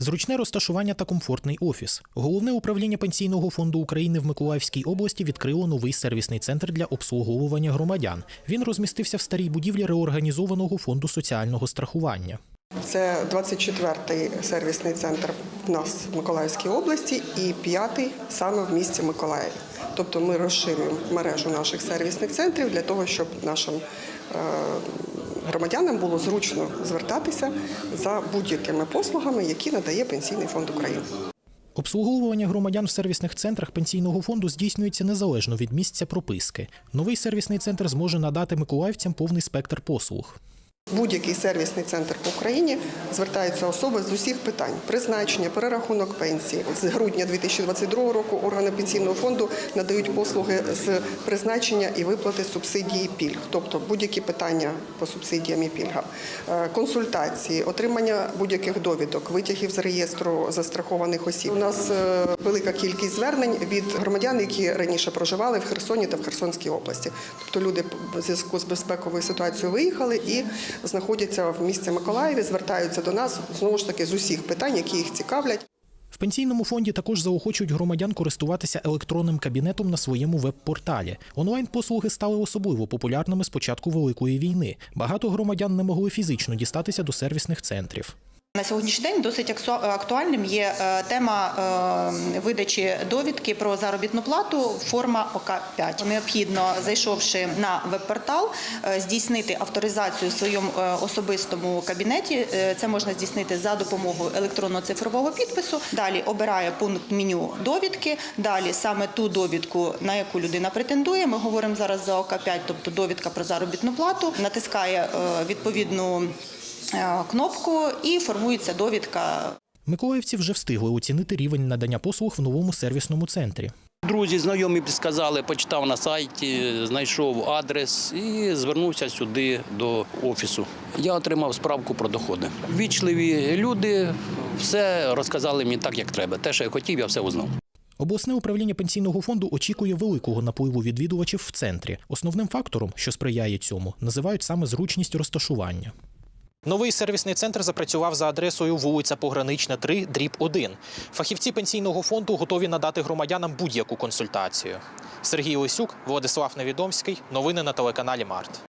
Зручне розташування та комфортний офіс. Головне управління пенсійного фонду України в Миколаївській області відкрило новий сервісний центр для обслуговування громадян. Він розмістився в старій будівлі реорганізованого фонду соціального страхування. Це 24-й сервісний центр в нас в Миколаївській області і п'ятий саме в місті Миколаїв. Тобто ми розширюємо мережу наших сервісних центрів для того, щоб нашим е, громадянам було зручно звертатися за будь-якими послугами, які надає Пенсійний фонд України. Обслуговування громадян в сервісних центрах пенсійного фонду здійснюється незалежно від місця прописки. Новий сервісний центр зможе надати миколаївцям повний спектр послуг. Будь-який сервісний центр по Україні звертаються особи з усіх питань: призначення, перерахунок пенсії. З грудня 2022 року органи пенсійного фонду надають послуги з призначення і виплати субсидії пільг, тобто будь-які питання по субсидіям і пільгам, Е, консультації, отримання будь-яких довідок, витягів з реєстру застрахованих осіб. У нас е, велика кількість звернень від громадян, які раніше проживали в Херсоні та в Херсонській області. Тобто люди в зв'язку з безпековою ситуацією виїхали і знаходяться в місті Миколаєві, звертаються до нас знову ж таки з усіх питань, які їх цікавлять. В пенсійному фонді також заохочують громадян користуватися електронним кабінетом на своєму веб-порталі. Онлайн-послуги стали особливо популярними з початку Великої війни. Багато громадян не могли фізично дістатися до сервісних центрів. На сьогоднішній день досить актуальним є е, тема е, видачі довідки про заробітну плату форма ОК-5. Необхідно, зайшовши на веб-портал, е, здійснити авторизацію в своєму особистому кабінеті. Це можна здійснити за допомогою електронного цифрового підпису. Далі обирає пункт меню довідки. Далі саме ту довідку, на яку людина претендує. Ми говоримо зараз за ОК-5, тобто довідка про заробітну плату. Натискає відповідну кнопку і формується довідка Миколаївці вже встигли оцінити рівень надання послуг в новому сервісному центрі. Друзі, знайомі підсказали, почитав на сайті, знайшов адрес і звернувся сюди до офісу. Я отримав справку про доходи. Вічливі люди все розказали мені так, як треба. Те, що я хотів, я все узнав. Обласне управління пенсійного фонду очікує великого напливу відвідувачів в центрі. Основним фактором, що сприяє цьому, називають саме зручність розташування. Новий сервісний центр запрацював за адресою вулиця Погранична, 3, дріб 1. Фахівці пенсійного фонду готові надати громадянам будь-яку консультацію. Сергій Лисюк, Владислав Невідомський. Новини на телеканалі Март.